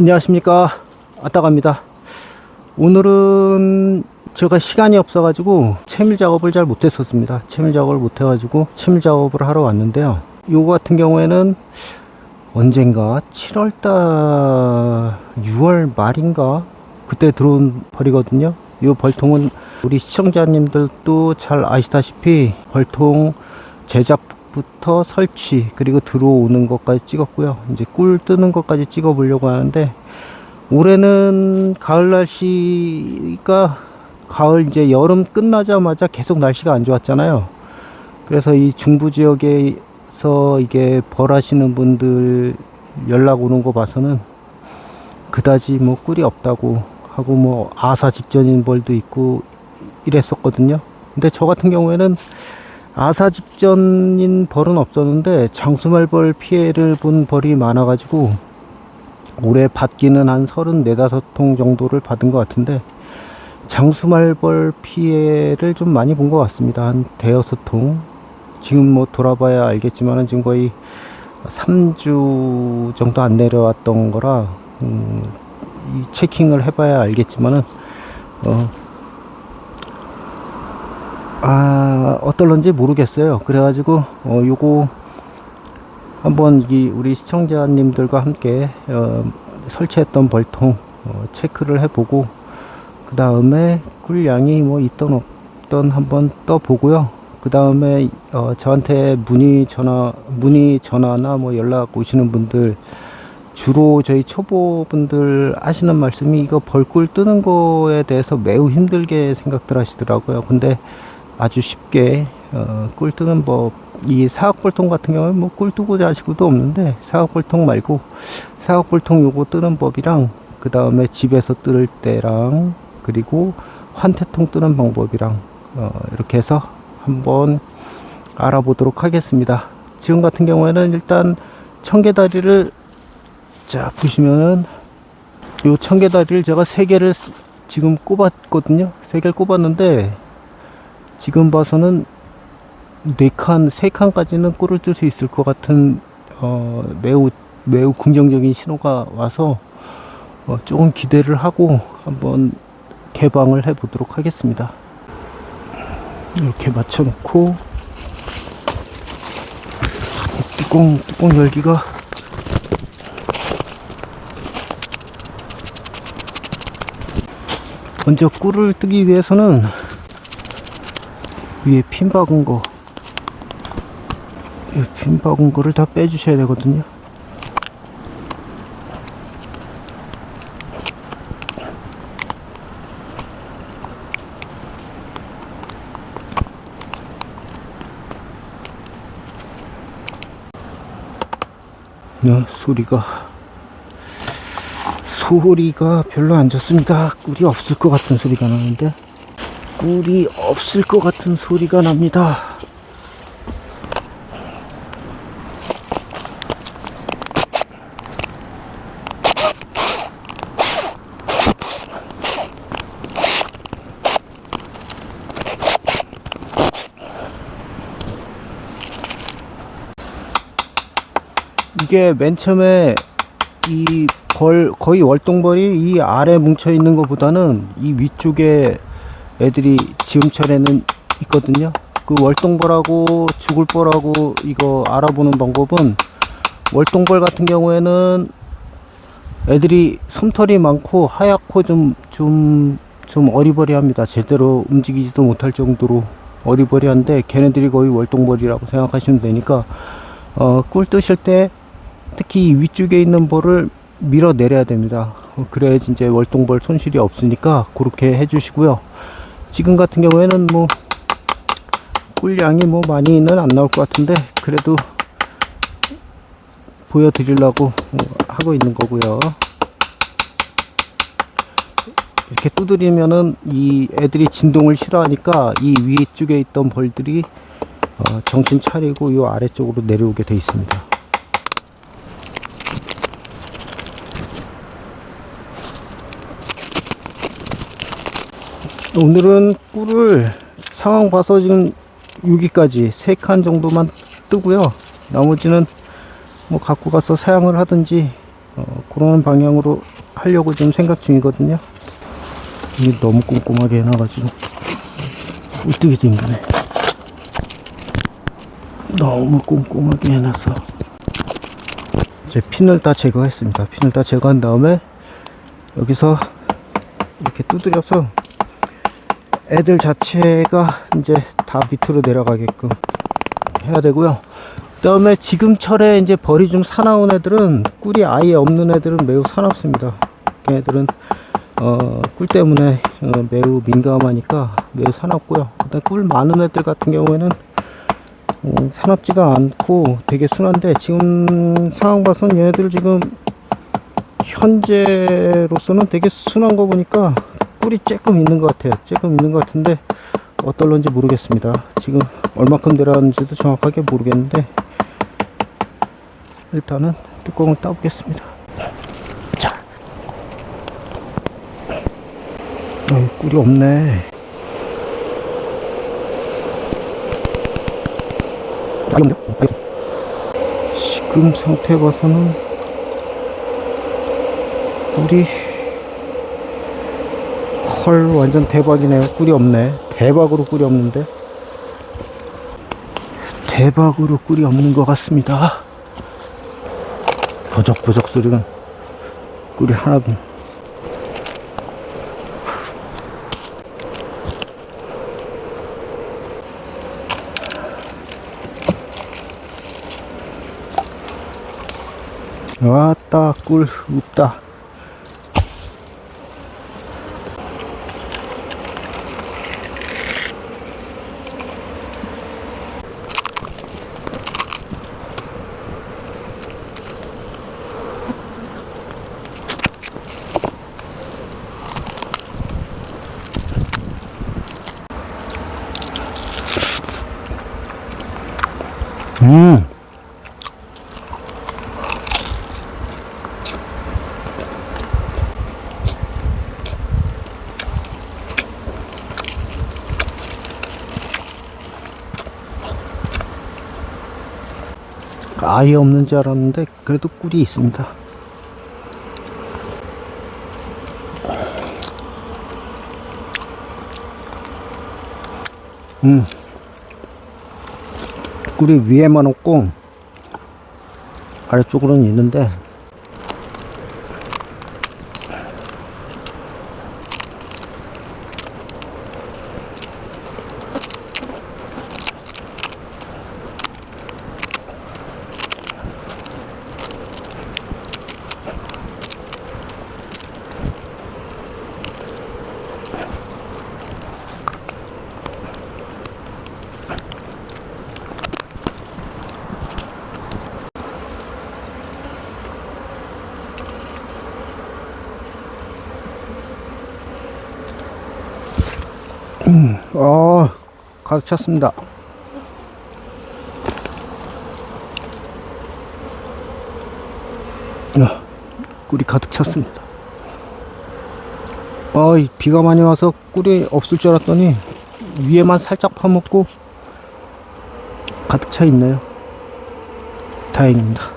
안녕하십니까. 아따갑니다. 오늘은 제가 시간이 없어가지고 채밀 작업을 잘 못했었습니다. 채밀 작업을 못해가지고 채밀 작업을 하러 왔는데요. 요거 같은 경우에는 언젠가 7월달 6월 말인가? 그때 들어온 벌이거든요. 요 벌통은 우리 시청자님들도 잘 아시다시피 벌통 제작 부터 설치 그리고 들어오는 것까지 찍었고요. 이제 꿀 뜨는 것까지 찍어 보려고 하는데 올해는 가을 날씨가 가을 이제 여름 끝나자마자 계속 날씨가 안 좋았잖아요. 그래서 이 중부 지역에서 이게 벌 하시는 분들 연락 오는 거 봐서는 그다지 뭐 꿀이 없다고 하고 뭐 아사 직전인 벌도 있고 이랬었거든요. 근데 저 같은 경우에는 아사 직전인 벌은 없었는데 장수말벌 피해를 본 벌이 많아가지고 올해 받기는 한 34, 5통 정도를 받은 것 같은데 장수말벌 피해를 좀 많이 본 것 같습니다. 한 대여섯 통. 지금 뭐 돌아봐야 알겠지만은 지금 거의 3주 정도 안 내려왔던 거라 음, 이 체킹을 해봐야 알겠지만은 어, 아 어떨런지 모르겠어요. 그래가지고 어 요거 한번 이 우리 시청자님들과 함께 어, 설치했던 벌통 어, 체크를 해보고 그 다음에 꿀량이 뭐 있던 없던 한번 떠보고요. 그 다음에 어, 저한테 문의 전화 문의 전화나 뭐 연락 오시는 분들 주로 저희 초보분들 하시는 말씀이 이거 벌꿀 뜨는 거에 대해서 매우 힘들게 생각들 하시더라고요. 근데 아주 쉽게 어, 꿀 뜨는 법, 이 사각볼통 같은 경우는 뭐 꿀 뜨고 자시고도 없는데 사각볼통 말고 사각볼통 요거 뜨는 법이랑 그 다음에 집에서 뜰 때랑 그리고 환태통 뜨는 방법이랑 어, 이렇게 해서 한번 알아보도록 하겠습니다. 지금 같은 경우에는 일단 청개다리를 자 보시면은 요 청개다리를 제가 세 개를 쓰- 지금 꼽았거든요. 세 개를 꼽았는데 지금 봐서는 네 칸, 세 칸까지는 꿀을 뜰 수 있을 것 같은 어, 매우 매우 긍정적인 신호가 와서 어, 조금 기대를 하고 한번 개방을 해 보도록 하겠습니다. 이렇게 맞춰 놓고 이 뚜껑 뚜껑 열기가 먼저 꿀을 뜨기 위해서는 위에 핀 박은 거, 이핀 박은 거를 다 빼주셔야 되거든요. 네, 소리가 소리가 별로 안 좋습니다. 꿀이 없을 것 같은 소리가 나는데 꿀이 없을 것 같은 소리가 납니다. 이게 맨 처음에 이 벌 거의 월동벌이 이 아래 뭉쳐 있는 것보다는 이 위쪽에 애들이 지금철에는 있거든요. 그 월동벌하고 죽을벌하고 이거 알아보는 방법은 월동벌 같은 경우에는 애들이 솜털이 많고 하얗고 좀 좀 좀 어리버리합니다. 제대로 움직이지도 못할 정도로 어리버리한데 걔네들이 거의 월동벌이라고 생각하시면 되니까 어, 꿀 뜨실 때 특히 이 위쪽에 있는 벌을 밀어 내려야 됩니다. 어, 그래야지 이제 월동벌 손실이 없으니까 그렇게 해주시고요. 지금 같은 경우에는 뭐 꿀량이 뭐 많이는 안 나올 것 같은데 그래도 보여드리려고 어, 하고 있는 거고요. 이렇게 두드리면은 이 애들이 진동을 싫어하니까 이 위쪽에 있던 벌들이 어, 정신 차리고 이 아래쪽으로 내려오게 돼 있습니다. 오늘은 꿀을 상황 봐서 지금 여기까지 세칸 정도만 뜨고요. 나머지는 뭐 갖고 가서 사용을 하든지 어, 그런 방향으로 하려고 지금 생각 중이거든요. 이게 너무 꼼꼼하게 해놔가지고 울뜨기도 힘드네. 너무 꼼꼼하게 해놔서 이제 핀을 다 제거했습니다. 핀을 다 제거한 다음에 여기서 이렇게 두드려서 애들 자체가 이제 다 밑으로 내려가게끔 해야 되고요. 그다음에 지금 철에 이제 벌이 좀 사나운 애들은 꿀이 아예 없는 애들은 매우 사납습니다. 걔네들은 어, 꿀 때문에 어, 매우 민감하니까 매우 사납고요. 그다음 꿀 많은 애들 같은 경우에는 음, 사납지가 않고 되게 순한데 지금 상황 봐선 얘네들 지금 현재로서는 되게 순한 거 보니까 꿀이 조금 있는 것 같아요. 조금 있는 것 같은데 어떨런지 모르겠습니다. 지금 얼마큼 내려왔는지도 정확하게 모르겠는데 일단은 뚜껑을 따보겠습니다. 자, 어이, 꿀이 없네. 지금 상태 봐서는 꿀이 헐 완전 대박이네요. 꿀이 없네. 대박으로 꿀이 없는데 대박으로 꿀이 없는 것 같습니다. 버적버적 소리는 꿀이 하나도 왔다 꿀 없다 음 아예 없는 줄 알았는데 그래도 꿀이 있습니다. 음, 꿀이 위에만 없고 아래쪽으로는 있는데 어 가득 찼습니다. 아, 꿀이 가득 찼습니다. 아, 이 비가 많이 와서 꿀이 없을 줄 알았더니 위에만 살짝 파먹고 가득 차 있네요. 다행입니다.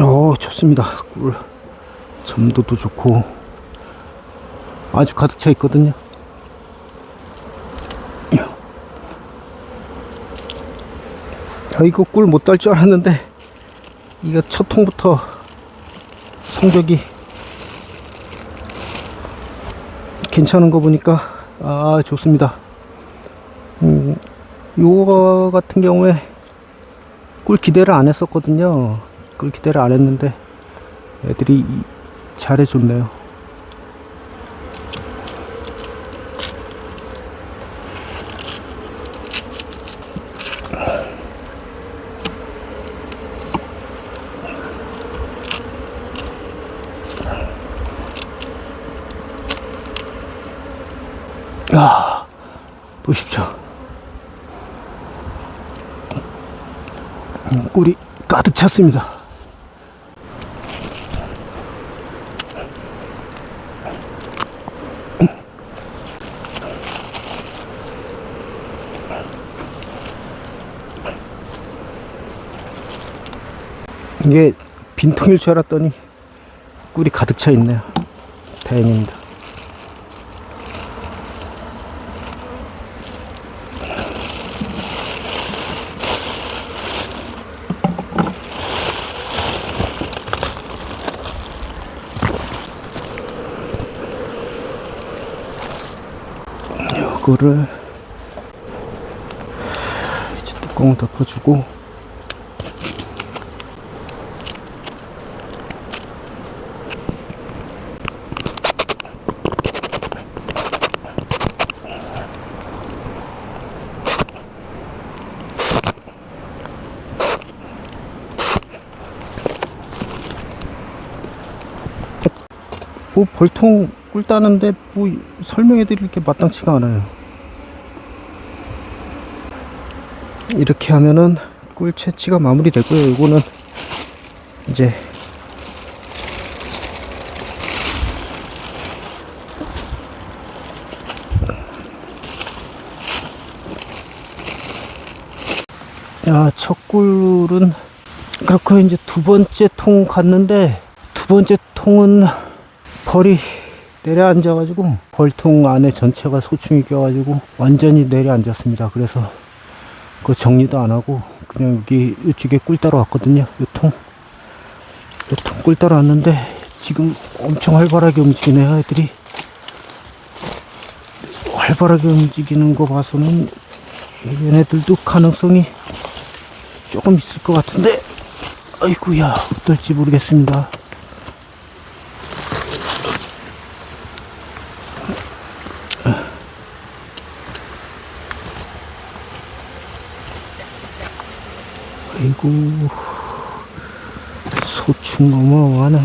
어, 좋습니다. 꿀. 점도도 좋고. 아주 가득 차 있거든요. 이야. 아, 이거 꿀 못 딸 줄 알았는데, 이거 첫 통부터 성적이 괜찮은 거 보니까, 아, 좋습니다. 음, 요거 같은 경우에 꿀 기대를 안 했었거든요. 꿀 기대를 안 했는데 애들이 이- 잘해줬네요. 야, 보십시오. 음, 꿀이 가득 찼습니다. 이게 빈통일 줄 알았더니 꿀이 가득 차 있네요. 다행입니다. 요거를 이제 뚜껑 덮어주고 뭐 벌통 꿀 따는데 뭐 설명해 드릴 게 마땅치가 않아요. 이렇게 하면은 꿀 채취가 마무리되고요. 이거는 이제 아, 첫 꿀은 그렇고 이제 두 번째 통 갔는데 두 번째 통은 벌이 내려앉아가지고 벌통 안에 전체가 소충이 껴가지고 완전히 내려앉았습니다. 그래서 그 정리도 안 하고 그냥 여기 이쪽에 꿀 따러 왔거든요. 요 통, 요통 꿀 따러 왔는데 지금 엄청 활발하게 움직이네요. 애들이 활발하게 움직이는 거 봐서는 얘네들도 가능성이 조금 있을 것 같은데 아이고야 어떨지 모르겠습니다. 아이고 소충 어마어마하네.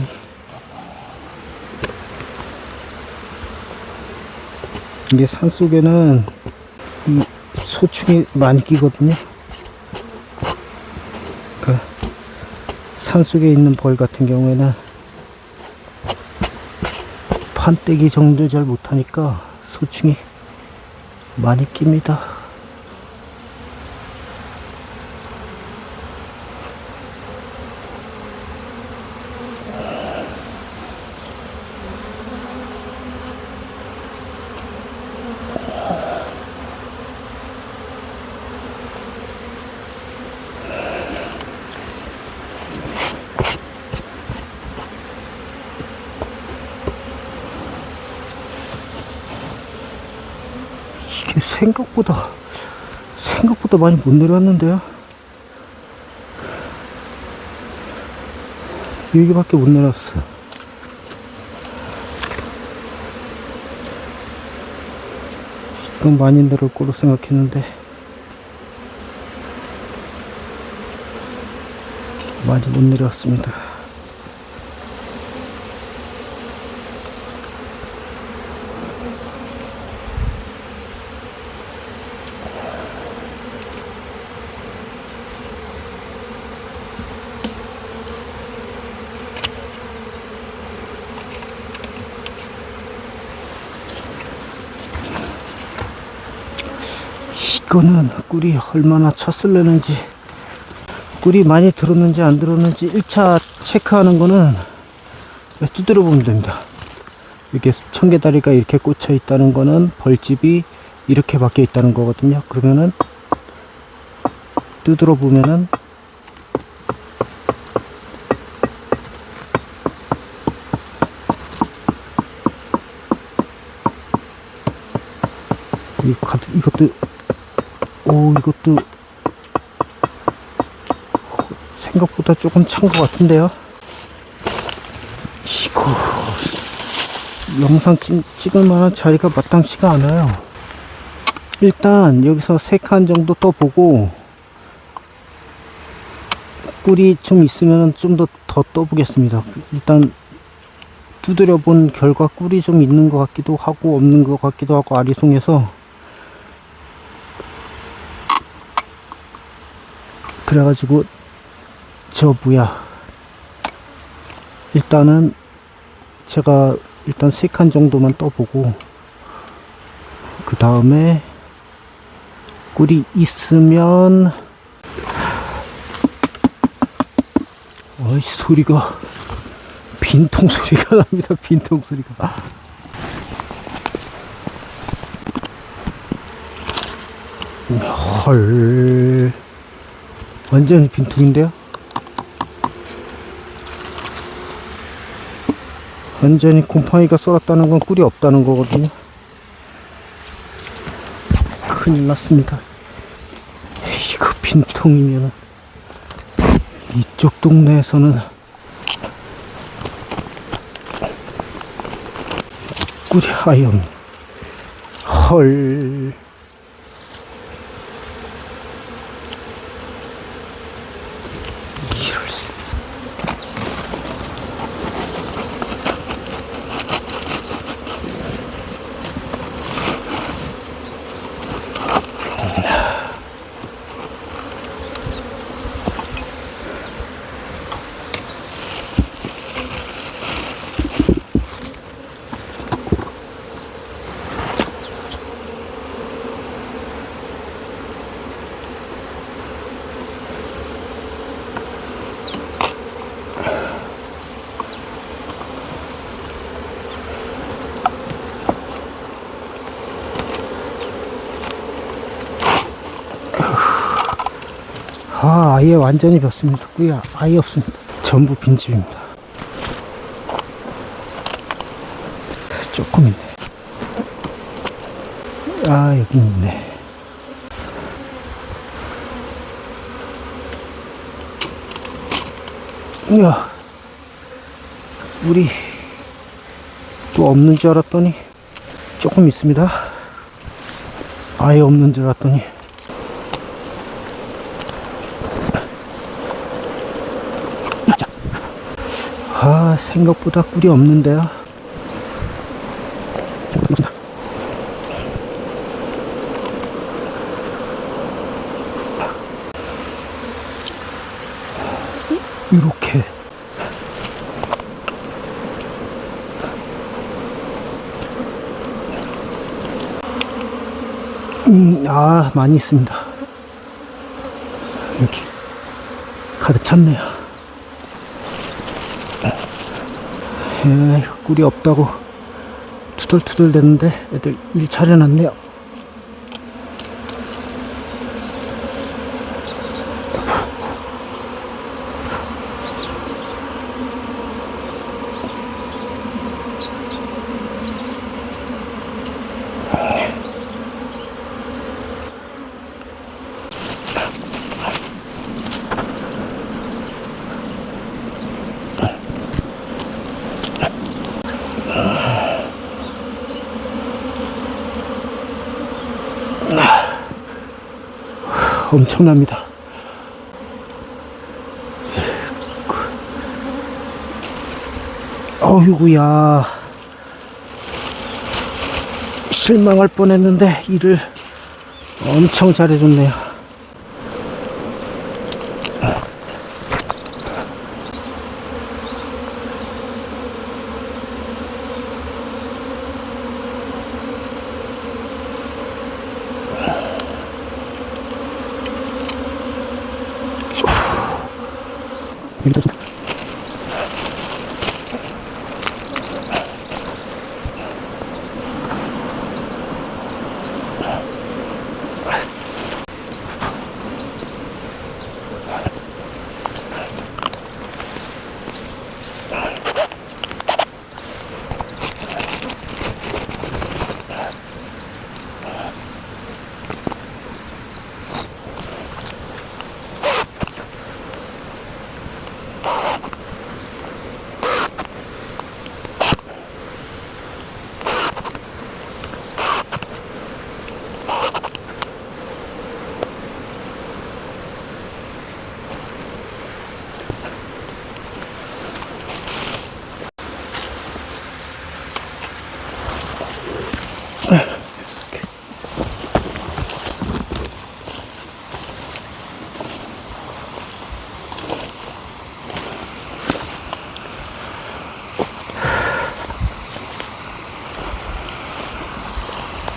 이게 산속에는 이 소충이 많이 끼거든요. 그 산속에 있는 벌 같은 경우에는 판때기 정도를 잘 못하니까 소충이 많이 낍니다 생각보다 생각보다 많이 못 내려왔는데요. 여기밖에 못 내려왔어. 이건 많이 내려올 거로 생각했는데 많이 못 내려왔습니다. 이거는 꿀이 얼마나 찼을려는지 꿀이 많이 들었는지 안 들었는지 1차 체크하는 거는 두드려 보면 됩니다. 이렇게 청개다리가 이렇게 꽂혀 있다는 거는 벌집이 이렇게 박혀 있다는 거거든요. 그러면은 두드려 보면은 이것도 오 이것도 생각보다 조금 찬 것 같은데요? 이거 영상 찍, 찍을 만한 자리가 마땅치가 않아요. 일단 여기서 세칸 정도 떠보고 꿀이 좀 있으면 좀 더 더 떠보겠습니다. 일단 두드려 본 결과 꿀이 좀 있는 것 같기도 하고 없는 것 같기도 하고 아리송해서 그래가지고 저 뭐야 일단은 제가 일단 세칸 정도만 떠보고 그 다음에 꿀이 있으면 어, 어이씨 소리가 빈통 소리가 납니다. 빈통 소리가. 헐. 완전히 빈통인데요? 완전히 곰팡이가 썰었다는 건 꿀이 없다는 거거든요. 큰일 났습니다. 이거 빈통이면은 이쪽 동네에서는 꿀이 아예. 헐. 아, 아예 완전히 졌습니다. 꿀이 아예 없습니다. 전부 빈집입니다. 조금 있네. 아, 여기 있네. 이야, 꿀이 또 없는 줄 알았더니 조금 있습니다. 아예 없는 줄 알았더니 생각보다 꿀이 없는데요. 이렇게. 음, 아, 많이 있습니다. 여기. 가득 찼네요. 에 꿀이 없다고 투덜투덜 des는데 애들 일 차려놨네요. 엄청납니다. 어휴구야. 실망할 뻔했는데 일을 엄청 잘해줬네요.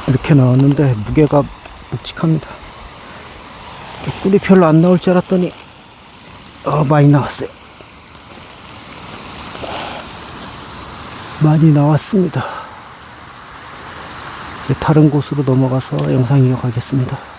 이렇게 나왔는데 무게가 묵직합니다. 꿀이 별로 안 나올 줄 알았더니 어, 많이 나왔어요. 많이 나왔습니다. 이제 다른 곳으로 넘어가서 영상 이어가겠습니다.